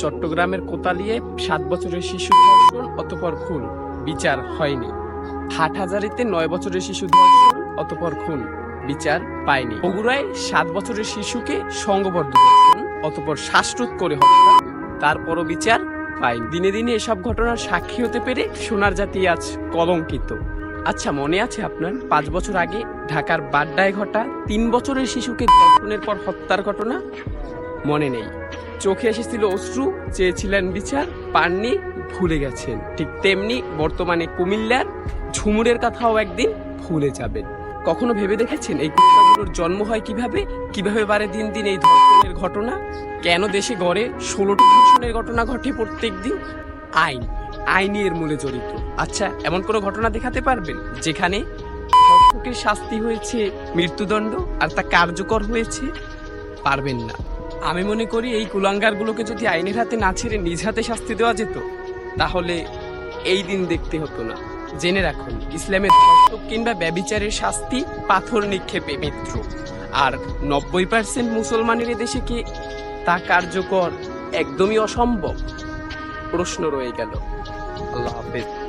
চট্টগ্রামের কোতালিয়ে সাত বছরের শিশু ধর্ষণ অতপর খুন। বিচার হয়নি। হাটহাজারিতে নয় বছরের শিশু ধর্ষণ অতপর খুন। বিচার পায়নি। বগুড়ায় সাত বছরের শিশুকে সংঘবদ্ধ অতপর শ্বাসরোধ করে হত্যা। তারপরও বিচার পায়নি। দিনে দিনে এসব ঘটনার সাক্ষী হতে পেরে সোনার জাতি আজ কলঙ্কিত। আচ্ছা মনে আছে আপনার? পাঁচ বছর আগে ঢাকার বাড্ডায় ঘটা তিন বছরের শিশুকে ধর্ষণের পর হত্যার ঘটনা? মনে নেই। চোখে এসেছিল অশ্রু, চেয়েছিলেন বিচার, পাননি, ভুলে গেছেন। ঠিক তেমনি বর্তমানে কুমিল্লার ঝুমুরের কথাও একদিন ভুলে যাবেন। কখনো ভেবে দেখেছেন এই কুত্তাগুলোর জন্ম হয় কীভাবে? কীভাবে বারে দিন দিন এই ধর্ষণের ঘটনা? কেন দেশে গড়ে ষোলোটি ধর্ষণের ঘটনা ঘটে প্রত্যেক দিন আইন আইনি এর মূলে জড়িত। আচ্ছা এমন কোনো ঘটনা দেখাতে পারবেন যেখানে ধর্ষকের শাস্তি হয়েছে মৃত্যুদণ্ড আর তা কার্যকর হয়েছে? পারবেন না। আমি মনে করি এই কুলাঙ্গারগুলোকে যদি আইনের হাতে না ছেড়ে নিজ হাতে শাস্তি দেওয়া যেত, তাহলে এই দিন দেখতে হতো না। জেনে রাখুন, ইসলামের ধর্ষক কিংবা ব্যবিচারের শাস্তি পাথর নিক্ষেপে মিত্র আর নব্বই পার্সেন্ট মুসলমানের দেশে কি তা কার্যকর? একদমই অসম্ভব। প্রশ্ন রয়ে গেল। আল্লাহ হাফেজ।